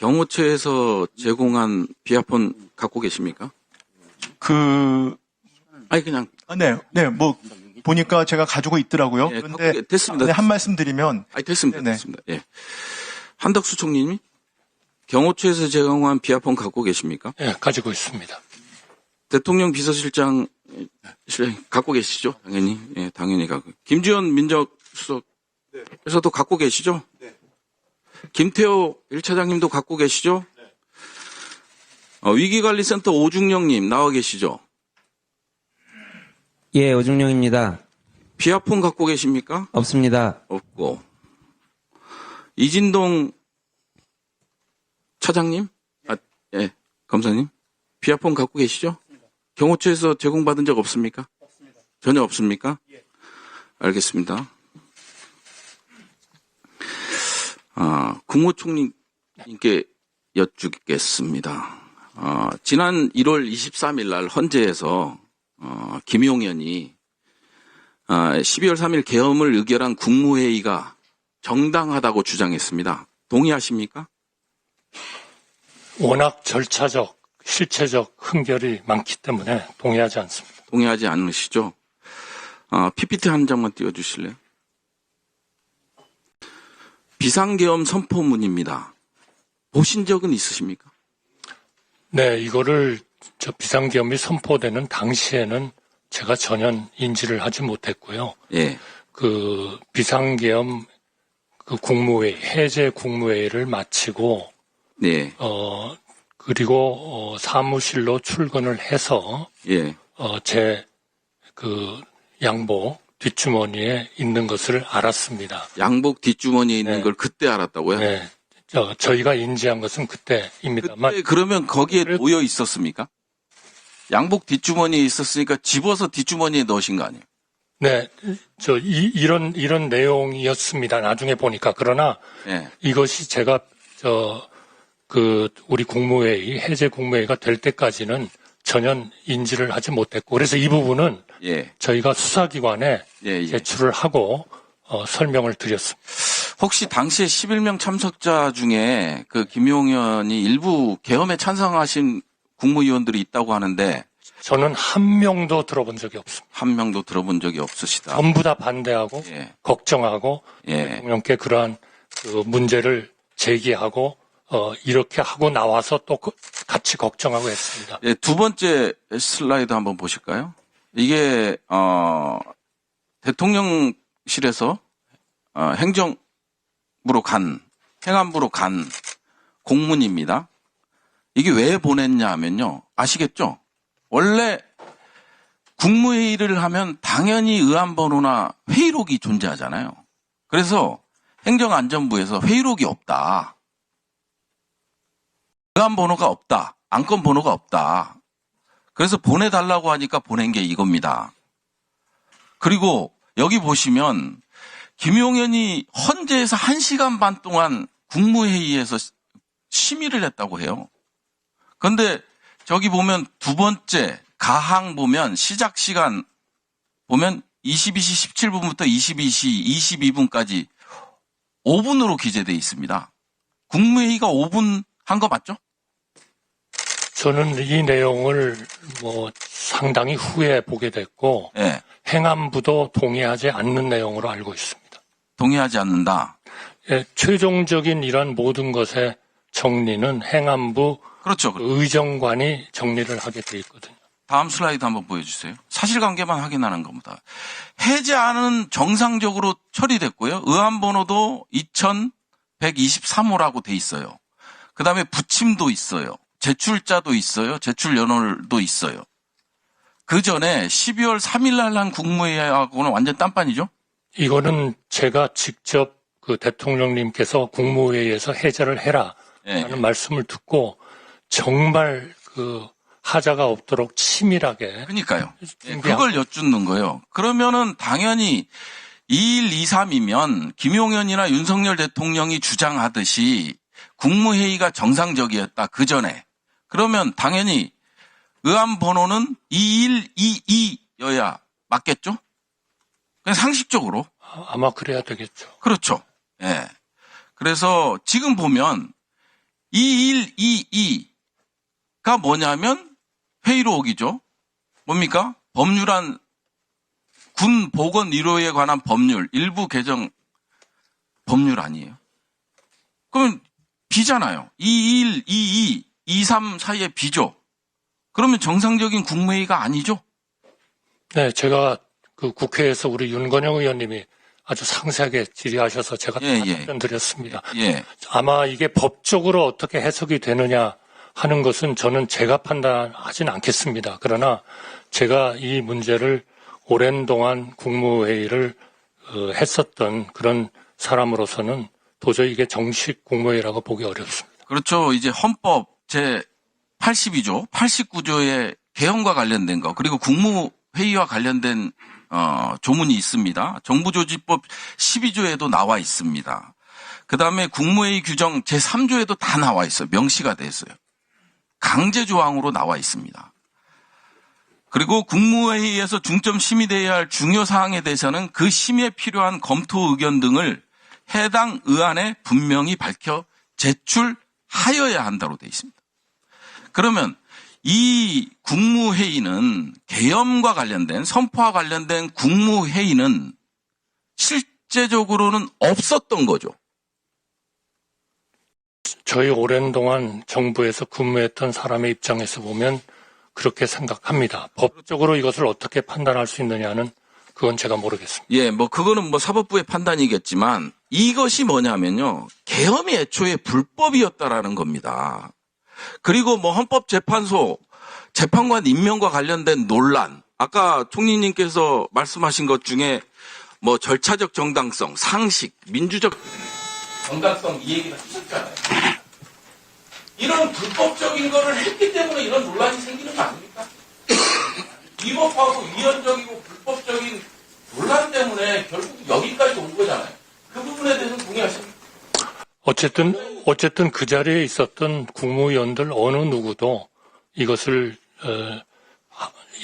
경호처에서 제공한 비아폰 갖고 계십니까? 그, 아니 그냥 아, 네, 네, 뭐, 보니까 제가 가지고 있더라고요. 예, 그런데, 갖고 계- 됐습니다. 네, 한 말씀 드리면, 아니 됐습니다. 네네. 됐습니다. 예. 한덕수 총리님이 경호처에서 제공한 비아폰 갖고 계십니까? 예, 가지고 있습니다. 대통령 비서실장 실 갖고 계시죠? 당연히. 예, 당연히 갖고. 김주현 민정수석에서도 갖고 계시죠? 김태호 1차장님도 갖고 계시죠? 어, 위기관리센터 오중영님 나와 계시죠? 예, 오중령입니다. 비아폰 갖고 계십니까? 없습니다. 없고. 이진동 차장님? 아, 예, 검사님? 비아폰 갖고 계시죠? 경호처에서 제공받은 적 없습니까? 전혀 없습니까? 알겠습니다. 아, 국무 총리님께 여쭙겠습니다. 아, 지난 1월 23일 날 헌재에서 어, 김용현이 아, 12월 3일 계엄을 의결한 국무회의가 정당하다고 주장했습니다. 동의하십니까? 워낙 절차적, 실체적 흠결이 많기 때문에 동의하지 않습니다. 동의하지 않으시죠? 아, PPT 한 장만 띄워주실래요? 비상계엄 선포문입니다. 보신 적은 있으십니까? 네, 이거를 저 비상계엄이 선포되는 당시에는 제가 전혀 인지를 하지 못했고요. 예. 그 비상계엄 그 국무회의, 해제 국무회의를 마치고, 네. 어, 그리고 어, 사무실로 출근을 해서 예. 어, 제 그 양복 뒷주머니에 있는 것을 알았습니다. 양복 뒷주머니에 있는 네. 걸 그때 알았다고요? 네. 저, 저희가 인지한 것은 그때입니다만, 그때 그러면 거기에 그래- 놓여 있었습니까? 양복 뒷주머니에 있었으니까 집어서 뒷주머니에 넣으신 거 아니에요? 네, 저, 이, 이런, 이런 내용이었습니다. 나중에 보니까. 그러나 예. 이것이 제가, 저, 그, 우리 국무회의, 해제 국무회의가 될 때까지는 전혀 인지를 하지 못했고, 그래서 이 부분은 예. 저희가 수사기관에 예, 예. 제출을 하고, 어, 설명을 드렸습니다. 혹시 당시에 11명 참석자 중에 그 김용현이 일부 계엄에 찬성하신 국무위원들이 있다고 하는데 저는 한 명도 들어본 적이 없습니다. 한 명도 들어본 적이 없으시다. 전부 다 반대하고, 예. 걱정하고, 예. 대통령께 그러한 그 문제를 제기하고, 어, 이렇게 하고 나와서 또 그- 같이 걱정하고 했습니다. 예, 두 번째 슬라이드 한번 보실까요? 이게 어, 대통령실에서 어, 행정부로 간 행안부로 간 공문입니다. 이게 왜 보냈냐 하면요. 아시겠죠? 원래 국무회의를 하면 당연히 의안번호나 회의록이 존재하잖아요. 그래서 행정안전부에서 회의록이 없다. 의안 번호가 없다. 안건 번호가 없다. 그래서 보내달라고 하니까 보낸 게 이겁니다. 그리고 여기 보시면 김용현이 헌재에서 1시간 반 동안 국무회의에서 심의를 했다고 해요. 그런데 저기 보면 두 번째 가항 보면 시작 시간 보면 22시 17분부터 22시 22분까지 5분으로 기재되어 있습니다. 국무회의가 5분 한 거 맞죠? 저는 이 내용을 뭐 상당히 후에 보게 됐고 예. 행안부도 동의하지 않는 내용으로 알고 있습니다. 동의하지 않는다. 예, 최종적인 이런 모든 것의 정리는 행안부 그렇죠. 의정관이 정리를 하게 돼 있거든요. 다음 슬라이드 한번 보여주세요. 사실관계만 확인하는 겁니다. 해제안은 정상적으로 처리됐고요. 의안번호도 2123호라고 돼 있어요. 그 다음에 부침도 있어요. 제출자도 있어요. 제출 연월도 있어요. 그 전에 12월 3일 날 한 국무회의하고는 완전 딴판이죠? 이거는 제가 직접 그 대통령님께서 국무회의에서 해제를 해라 예. 라는 말씀을 듣고 정말 그 하자가 없도록 치밀하게 그러니까요. 예, 준비하고- 그걸 여쭙는 거예요. 그러면은 당연히 2일 2, 3이면 김용현이나 윤석열 대통령이 주장하듯이 국무회의가 정상적이었다. 그 전에. 그러면 당연히 의안 번호는 2122여야 맞겠죠? 그냥 상식적으로. 아마 그래야 되겠죠. 그렇죠. 예. 그래서 지금 보면 2122가 뭐냐면 회의로 오기죠. 뭡니까? 법률안 군 보건 의료에 관한 법률 일부 개정 법률 아니에요. 그러면 비잖아요. 21, 22, 23 사이에 비죠. 그러면 정상적인 국무회의가 아니죠. 네, 제가 그 국회에서 우리 윤건영 의원님이 아주 상세하게 질의하셔서 제가 예, 예. 답변 드렸습니다. 예. 아마 이게 법적으로 어떻게 해석이 되느냐 하는 것은 저는 제가 판단하진 않겠습니다. 그러나 제가 이 문제를 오랜 동안 국무회의를 어, 했었던 그런 사람으로서는 도저히 이게 정식 국무회의라고 보기 어렵습니다. 그렇죠. 이제 헌법 제 82조, 89조의 개헌과 관련된 거, 그리고 국무회의와 관련된 어, 조문이 있습니다. 정부조직법 12조에도 나와 있습니다. 그 다음에 국무회의 규정 제 3조에도 다 나와 있어요. 명시가 돼 있어요. 강제 조항으로 나와 있습니다. 그리고 국무회의에서 중점 심의돼야 할 중요 사항에 대해서는 그 심의에 필요한 검토 의견 등을 해당 의안에 분명히 밝혀 제출 하여야 한다로 되어 있습니다. 그러면 이 국무회의는 계엄과 관련된 선포와 관련된 국무회의는 실제적으로는 없었던 거죠. 저희 오랜 동안 정부에서 근무했던 사람의 입장에서 보면 그렇게 생각합니다. 법적으로 이것을 어떻게 판단할 수 있느냐는 그건 제가 모르겠습니다. 예, 뭐 그거는 뭐 사법부의 판단이겠지만 이것이 뭐냐면요. 계엄이 애초에 불법이었다라는 겁니다. 그리고 뭐 헌법재판소 재판관 임명과 관련된 논란 아까 총리님께서 말씀하신 것 중에 뭐 절차적 정당성, 상식, 민주적 정당성 이 얘기를 하셨잖아요. 이런 불법적인 거를 했기 때문에 이런 논란이 생기는 거 아닙니까? 위법하고 위헌적이고 불법적인 논란 때문에 결국 여기까지 온 거잖아요. 그 부분에 대해서는 동의하십니까? 어쨌든 어쨌든 그 자리에 있었던 국무위원들 어느 누구도 이것을 어,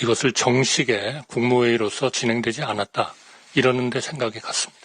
이것을 정식의 국무회의로서 진행되지 않았다 이러는데 생각이 같습니다.